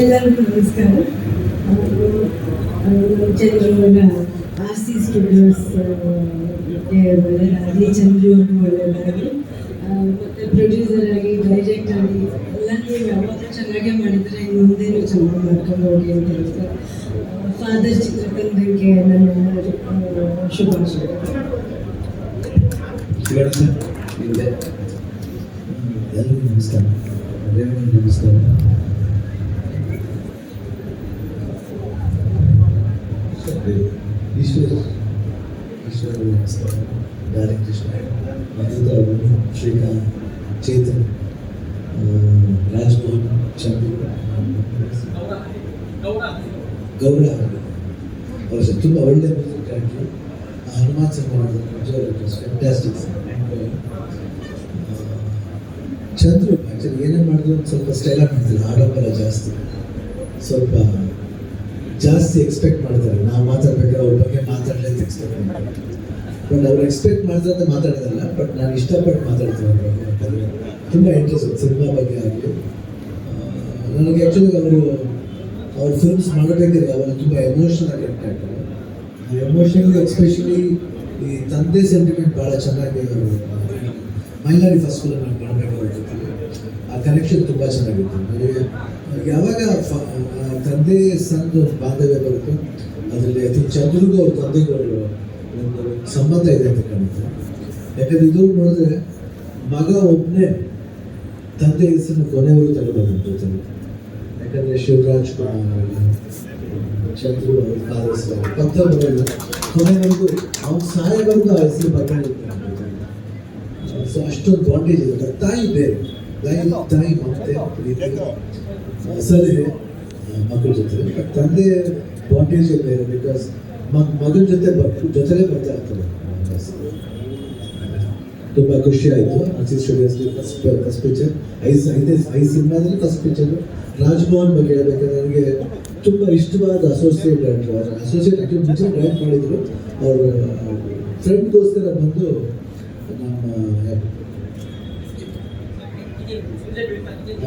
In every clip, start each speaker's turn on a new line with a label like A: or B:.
A: ಎಲ್ಲರಿಗೂ ನಮಸ್ಕಾರ. ಚಂದ್ರನ ಆಸ್ತಿ ಸ್ಟುಡಿಯೋಸ್ ಒಳ್ಳೆಯದಾಗಲಿ ಚಂದ್ರಗೂ ಒಳ್ಳೆಯದಾಗಲಿ ಮತ್ತು ಪ್ರೊಡ್ಯೂಸರ್ ಆಗಿ ಡೈರೆಕ್ಟ್ ಆಗಿ ಎಲ್ಲರಿಗೂ ಯಾವಾಗಲೂ ಚೆನ್ನಾಗೇ ಮಾಡಿದರೆ ಇನ್ನು ಮುಂದೇನು ಚೆನ್ನಾಗಿ ಮಾಡ್ಕೊಂಡು ಹೋಗಿ ಅಂತ ಹೇಳ್ತಾರೆ. ಫಾದರ್ ಚಿತ್ರತಂಡಕ್ಕೆ ನನ್ನ ಆ, ಶುಭಾಶಯಗಳು
B: ಶಿವಣ್ಣ ಸರ್ ನಿಮಗೆ ಎಲ್ಲರಿಗೂ ನಮಸ್ಕಾರ ರೇವಣ್ಣ ನಮಸ್ಕಾರ ಈಶ್ವರ್ ಈಶ್ವರ ನಮಸ್ಕಾರ ಡೈರೆಕ್ಟರ್ ಅದ್ಭುತ ಅವರು ಶ್ರೀಕಾಂತ್ ಚೇತನ್ ಆ, ರಾಜ್ಮೋಹನ್ ಚಂದ್ರು ಗೌರ ಅವರು ಅವರು ಸರ್ ತುಂಬ ಒಳ್ಳೆ ಮ್ಯೂಸಿಕ್ ಡೈರೆಕ್ಟ್ರು ಹನುಮಾನ್ ಸಿನಿಮಾ ಮಾಡಿದ್ರು ಫ್ಯಾಂಟಾಸ್ಟಿಕ್ ಚಂದ್ರು ಆ್ಯಕ್ಚುಲಿ ಏನೇನು ಮಾಡಿದ್ರು ಸ್ವಲ್ಪ ಸ್ಟೈಲಾಗಿ ಮಾಡ್ತಾರೆ ಆಡಂಬರ ಜಾಸ್ತಿ. ಸ್ವಲ್ಪ ಜಾಸ್ತಿ ಎಕ್ಸ್ಪೆಕ್ಟ್ ಮಾಡ್ತಾರೆ. ನಾವು ಮಾತಾಡ್ಬೇಕಾದ್ರೆ ಅವ್ರ ಬಗ್ಗೆ ಮಾತಾಡಲೇ ಅಂತ ಎಕ್ಸ್ಪೆಕ್ಟ್ ಮಾಡ್ತಾರೆ. ಬಟ್ ಅವ್ರು ಎಕ್ಸ್ಪೆಕ್ಟ್ ಮಾಡಿದ್ರೆ ಮಾತಾಡೋದಲ್ಲ ಬಟ್ ನಾನು ಇಷ್ಟಪಟ್ಟು ಮಾತಾಡ್ತೀನಿ ಅವ್ರ ಬಗ್ಗೆ ಯಾಕಂದರೆ ತುಂಬ ಇಂಟ್ರೆಸ್ಟ್ ಸಿನಿಮಾ ಬಗ್ಗೆ ಆಗಲಿ. ನನಗೆ ಆ್ಯಕ್ಚುಲಿ ಅವರು, ಅವ್ರ ಫಿಲ್ಮ್ಸ್ ಮಾಡಬೇಕಾದ್ರೆ ಅವರು ತುಂಬ ಎಮೋಷನಲ್ ಆಗಿ ಆ್ಯಕ್ಟ್ ಆಗ್ತಾರೆ. ಎಮೋಷನಲ್ ಎಸ್ಪೆಷಲಿ ಈ ತಂದೆ ಸೆಂಟಿಮೆಂಟ್ ಭಾಳ ಚೆನ್ನಾಗಿ ಮೈಲಾರಿ ಫಸ್ಟ್ ನಾನು ಮಾಡಬೇಕು ಅವ್ರ ಆ ಕನೆಕ್ಷನ್ ತುಂಬ ಚೆನ್ನಾಗಿತ್ತು. ನನಗೆ ಯಾವಾಗ ತಂದೆ ಸಂದ ಬಾಂಧವ್ಯ ಬರುತ್ತೆ, ಅದರಲ್ಲಿ ಥಿಂಕ್ ಚಂದ್ರಿಗೂ ಅವ್ರ ತಂದೆಗೂ ಒಂದು ಸಂಬಂಧ ಇದೆ ಅಂತ ಕಾಣುತ್ತೆ ಯಾಕಂದ್ರೆ ಇದು ನೋಡಿದ್ರೆ ಮಗ ಒಬ್ಬನೇ ತಂದೆ ಹೆಸರು ಕೊನೆವರೆಗೂ ತಗೊಂಡು ಯಾಕಂದ್ರೆ ಶಿವರಾಜ್ ಚಂದ್ರು ಅವ್ರ ಪಕ್ಕ ಬರೋಲ್ಲ ಕೊನೆವರೆಗೂ ಅವ್ನ ಸಾಯೋವರೆಗೂ ಆ ಹೆಸರು ಬರ್ತಾ ಸೊ ಅಷ್ಟೊಂದು ಬಾಂಡೇಜ್ ಇದೆ. ತಾಯಿ ಬೇರೆ. ತಾಯಿ ತಾಯಿ ಮತ್ತೆ ಸರಿ ಸಲಹೆ ಮಕ್ಕಳ ಜೊತೆ. ಬಟ್ ತಂದೆ ಬಾಂಡೇಜ್ ಬೇರೆ ಬಿಕಾಸ್ ಮಗನ ಜೊತೆ ಜೊತೆಲೇ ಬರ್ತಾ ಇರ್ತಾರೆ. ತುಂಬ ಖುಷಿ ಆಯಿತು. ಅಸಿ ಸ್ಟುಡಿಯೋಸ್ಲಿ ಫಸ್ಟ್ ಫಸ್ಟ್ ಪಿಕ್ಚರ್ ಐದು ಐದೇ ಐದು ಸಿನಿಮಾದಲ್ಲಿ ಫಸ್ಟ್ ಪಿಕ್ಚರು ರಾಜ್ಮೋಹನ್ ಬಗ್ಗೆ ಹೇಳ್ಬೇಕಾದ್ರೆ ನನಗೆ ತುಂಬ ಇಷ್ಟವಾದ ಅಸೋಸಿಯೇಟ್ ಡೈರೆಕ್ಟರ್ ಅಸೋಸಿಯೇಟ್ ಆಗಿ ಮುಂಚೆ ಡೈರೆಕ್ಟ್ ಮಾಡಿದ್ರು. ಅವ್ರ ಫ್ರೆಂಡ್ಗೋಸ್ಕರ ಬಂದು ನಮ್ಮ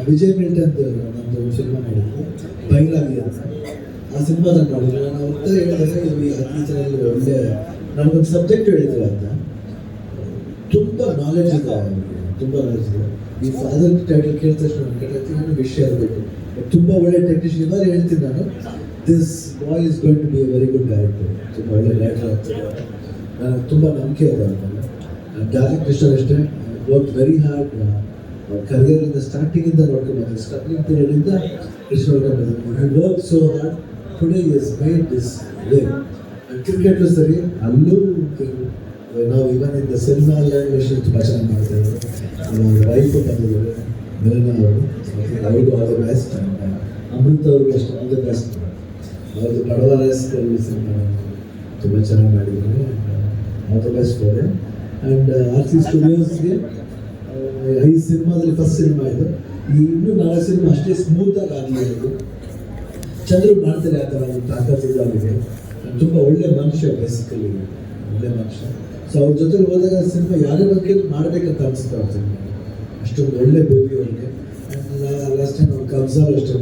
B: ವಿಜಯ್ ಅಂತ ನಮ್ಮದು ಸಿನಿಮಾ ಮಾಡಿದ್ರು ಬೈರಾಗಿ ಅಂತ. ಆ ಸಿನಿಮಾ ನಾನು ಮಾಡಿದ್ರು ನಾನು ಉತ್ತರ ಹೇಳಿದಾಗ ಇಲ್ಲಿ ಟೀಚರಲ್ಲಿ ಒಳ್ಳೆ ನನಗೊಂದು ಸಬ್ಜೆಕ್ಟ್ ಹೇಳಿದ್ರು ಅಂತ. ತುಂಬ ನಾಲೆಜ್ ಇದೆ ತುಂಬಾ ತುಂಬ ನಾಲೆಜ್ ಇದೆ. ಈ ಫಾದರ್ ಟೈಟಲ್ ಕೇಳಿದ ತಕ್ಷಣ ನನ್ನ ಕಡೆ ಏನು ವಿಷಯ ಇರಬೇಕು. ತುಂಬ ಒಳ್ಳೆ ಟೆಕ್ನಿಷಿಯನ್ ಇವಾಗ ಹೇಳ್ತೀನಿ ನಾನು. This boy is going to be a very good director ತುಂಬ ಒಳ್ಳೆ ಡೈರೆಕ್ಟರ್ ಆಗ್ತದೆ ನನಗೆ ತುಂಬ ನಂಬಿಕೆ ಇದೆ ಅವ್ರಲ್ಲಿ ಡಾರ್ಲಿಂಗ್ ಕೃಷ್ಣ ಅಷ್ಟೇ ವರ್ಕ್ ವೆರಿ ಹಾರ್ಡ್ ಕರಿಯರಿಂದ ಸ್ಟಾರ್ಟಿಂಗಿಂದ ನೋಡ್ಕೊಂಡು ಬಂದ ಸ್ಟಾರ್ಟಿಂಗ್ ಪೀರಿಯಡಿಂದ ಕೃಷ್ಣ ನೋಡ್ಕೊಂಡು work so hard today is made this way cricket ಸರಿ, ಅಲ್ಲೂ ನಾವು ಇವನ್ ಇಂದ ಸಿನಿಮಾ ಲ್ಯಾಂಗ್ವೇಜ್ ತುಂಬ ಚೆನ್ನಾಗಿ ಮಾಡ್ತಾ ಇದ್ದಾರೆ ವೈಫ್ ಬಂದಿದ್ದಾರೆ ಮೆಲನ ಅವರು. ಅವರು ಆಲ್ ಬೆಸ್ಟ್ ಅಮೃತ ಅವ್ರಿಗೂ ಅಷ್ಟೇ ಆಲ್ ದ ಬೆಸ್ಟ್ ಅವ್ರದ್ದು ಬಡವರ ಸಿನಿಮಾ ತುಂಬ ಚೆನ್ನಾಗಿ ಮಾಡಿದ್ದಾರೆ. ಆಲ್ ದ ಬೆಸ್ಟ್ ಅವರೇ ಆ್ಯಂಡ್ ಆರ್ ಸಿ ಸ್ಟುಡಿಯೋಸ್ಗೆ ಐದು ಸಿನಿಮಾದಲ್ಲಿ ಫಸ್ಟ್ ಸಿನಿಮಾ ಇದು. ಈ ಇನ್ನೂ ನಾಲ್ಕು ಸಿನಿಮಾ ಅಷ್ಟೇ ಸ್ಮೂತಾಗಿ ಆಗಲಿ ಇದು ಚಂದ್ರು ಮಾಡ್ತಾರೆ ಆ ಥರ ಒಂದು ತಾಕತ್ತು ಇದಾಗಿದೆ. ತುಂಬ ಒಳ್ಳೆ ಮನುಷ್ಯ ಬೇಸಿಕಲಿ ಒಳ್ಳೆ ಮನುಷ್ಯ. ಸೊ ಅವ್ರ ಜೊತೆ ಹೋದಾಗ ಸಿನಿಮಾ ಯಾರ ಬಗ್ಗೆ ಮಾಡಬೇಕಂತ ಅನಿಸುತ್ತೆ ಅವ್ರ ಸಿನಿಮಾ ಅಷ್ಟೊಂದು ಒಳ್ಳೆ ಬುದ್ಧಿ ಅವ್ರಿಗೆ. ಲಾಸ್ಟ್ ಟೈಮ್ ಅವ್ರು ಕಬ್ಜಾಲ್ ಅಷ್ಟೇ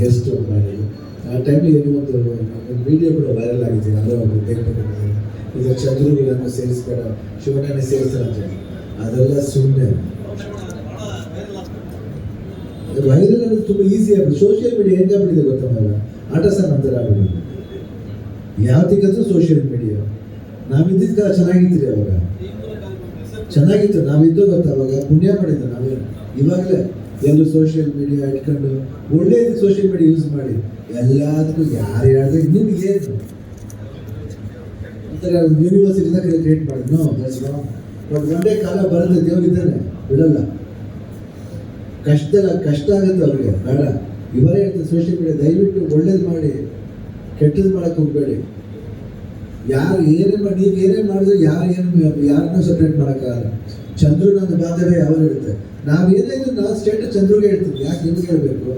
B: ಗೆಸ್ಟ್ ಮಾಡಿದ್ರು ಆ ಟೈಮಲ್ಲಿ ಒಂದು ವಿಡಿಯೋ ಕೂಡ ವೈರಲ್ ಆಗಿದೆ ಯಾರೋ ಒಂದು ಬೇಕಾಗಿದ್ದಾರೆ ಇದು ಚಂದ್ರಗಿರನ್ನು ಸೇರಿಸ್ಬೇಡ ಶಿವಣ್ಣನೇ ಸೇರಿಸ್ತಾರೆ ಅಂತ ಹೇಳಿ. ಅದೆಲ್ಲ ಸುಮ್ಮನೆ ವೈರಲ್ ಅನ್ನೋದು ತುಂಬ ಈಸಿ ಆಗ್ಬಿಟ್ಟು ಸೋಷಿಯಲ್ ಮೀಡಿಯಾ ಹೆಂಗಾಗ್ಬಿಟ್ಟಿದೆ ಗೊತ್ತಾ ಗೊತ್ತಾಗಲ್ಲ ಆಟ ಸಹ ನಂತರ ಆಗ್ಬಿಟ್ಟಿದೆ. ಯಾವ್ದಕ್ಕಂದ್ರೂ ಸೋಷಿಯಲ್ ಮೀಡಿಯಾ ನಾವಿದ್ದಿದ್ದ ಕಾಲ ಅವಾಗ. ಚೆನ್ನಾಗಿತ್ತು. ನಾವಿದ್ದು ಗೊತ್ತಾ? ಅವಾಗ ಪುಣ್ಯ ಮಾಡಿದ್ದು ನಾವೇ. ಇವಾಗಲೇ. ಎಲ್ಲರೂ ಸೋಷಿಯಲ್ ಮೀಡಿಯಾ ಇಟ್ಕೊಂಡು ಒಳ್ಳೇದು ಸೋಷಿಯಲ್ ಮೀಡಿಯಾ ಯೂಸ್ ಮಾಡಿ, ಎಲ್ಲದಕ್ಕೂ ಯಾರು ಹೇಳಿದ್ರೆ ನಿಮಗೆ ಒಂಥರ ಯೂನಿವರ್ಸಿಟಿನ ಕ್ರಿಯೇಟ್ ಮಾಡಿದ್ನು ಬಟ್ ಒಂದೇ ಕಾಲ ಬರುತ್ತೆ ದೇವರಿದ್ದಾನೆ ಬಿಡಲ್ಲ. ಕಷ್ಟ ಕಷ್ಟ ಆಗುತ್ತೆ ಅವ್ರಿಗೆ. ಬೇಡ. ಇವರೇ ಹೇಳ್ತಾರೆ ಸೋಷಿಯಲ್ ಮೀಡಿಯಾ ದಯವಿಟ್ಟು ಒಳ್ಳೇದು ಮಾಡಿ, ಕೆಟ್ಟದ್ದು ಮಾಡಕ್ಕೆ ಹೋಗಬೇಡಿ. ಯಾರು ಏನೇ ಮಾಡಿ ನೀವು ಏನೇ ಮಾಡಿದ್ರು ಯಾರು ಏನು ಯಾರನ್ನೂ ಸಪ್ರೇಟ್ ಮಾಡೋಕ್ಕಾಗಲ್ಲ. ಚಂದ್ರು ನನ್ನ ಬಾಂಧವ್ಯ ಯಾವಾಗ ಇರುತ್ತೆ ನಾವು ಏನಾಯ್ತು ನಾವು ಸ್ಟೇಟ್ ಚಂದ್ರುಗೆ ಹೇಳ್ತೀವಿ. ಯಾಕೆ ನಿಮ್ಗೆ ಹೇಳಬೇಕು?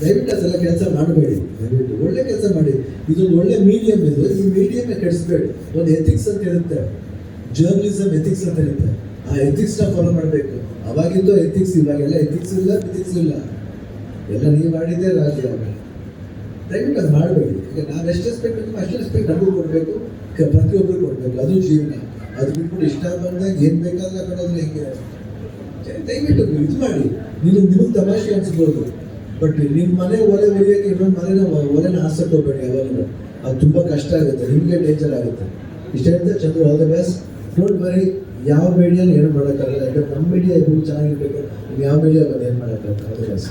B: ದಯವಿಟ್ಟು ಅದೆಲ್ಲ ಕೆಲಸ ಮಾಡಬೇಡಿ. ದಯವಿಟ್ಟು ಒಳ್ಳೆ ಕೆಲಸ ಮಾಡಿ. ಇದು ಒಳ್ಳೆ ಮೀಡಿಯಂ ಇದು. ಈ ಮೀಡಿಯಂ ಕೆಡಿಸ್ಬೇಡಿ. ಒಂದು ಎಥಿಕ್ಸ್ ಅಂತ ಇರುತ್ತೆ. ಜರ್ನಲಿಸಮ್ ಎಥಿಕ್ಸ್ ಅಂತ ಇರುತ್ತೆ. ಆ ಎಥಿಕ್ಸ್ನ ಫಾಲೋ ಮಾಡಬೇಕು. ಅವಾಗಿದ್ದು ಎಥಿಕ್ಸ್ ಇವಾಗೆಲ್ಲ ಎಥಿಕ್ಸ್ ಇಲ್ಲ ಎಥಿಕ್ಸ್ ಇಲ್ಲ. ಎಲ್ಲ ನೀವು ಮಾಡಿದ್ದೆ ರಾಜ್ಯ ದಯವಿಟ್ಟು ಅದು ಮಾಡಬೇಡಿ ಈಗ ನಾವು ಎಷ್ಟು ರೆಸ್ಪೆಕ್ಟ್ ಅಂತ ಅಷ್ಟು ರೆಸ್ಪೆಕ್ಟ್ ನಮಗೂ ಕೊಡಬೇಕು. ಪ್ರತಿಯೊಬ್ಬರು ಕೊಡಬೇಕು. ಅದು ಜೀವನ. ಅದು ಬಿಟ್ಬಿಟ್ಟು ಇಷ್ಟ ಬಂದಾಗ ಏನು ಬೇಕಾದ್ರೆ ಆ ಕಡೆ ಹೇಗೆ? ದಯವಿಟ್ಟು ಇದು ಮಾಡಿ. ನೀವು ನಿಮಗೆ ತಮಾಷೆ ಅನಿಸ್ಬೋದು. ಬಟ್ ನಿಮ್ಮ ಮನೆ ಒಲೆ ಒಲಿಯೋಕ್ಕೆ ಇನ್ನೊಂದು ಮನೆನ ಒಲೆನ ಆಸೆ ಹೋಗ್ಬೇಡಿ ಯಾವಾಗಲೂ. ಅದು ತುಂಬ ಕಷ್ಟ ಆಗುತ್ತೆ. ನಿಮಗೆ ಡೇಂಜರ್ ಆಗುತ್ತೆ. ಇಷ್ಟರಿಂದ Chandra all the best don't worry ಯಾವ ಮೀಡಿಯಾನ ಏನು ಮಾಡೋಕ್ಕಾಗಲ್ಲ. ಯಾಕಂದ್ರೆ ನಮ್ಮ ಮೀಡಿಯಾ ಇದು ಚೆನ್ನಾಗಿರ್ಬೇಕು. ಯಾವ ಮೀಡಿಯಾ ಬಂದು ಏನು ಮಾಡೋಕ್ಕಾಗಲ್ಲ. All the best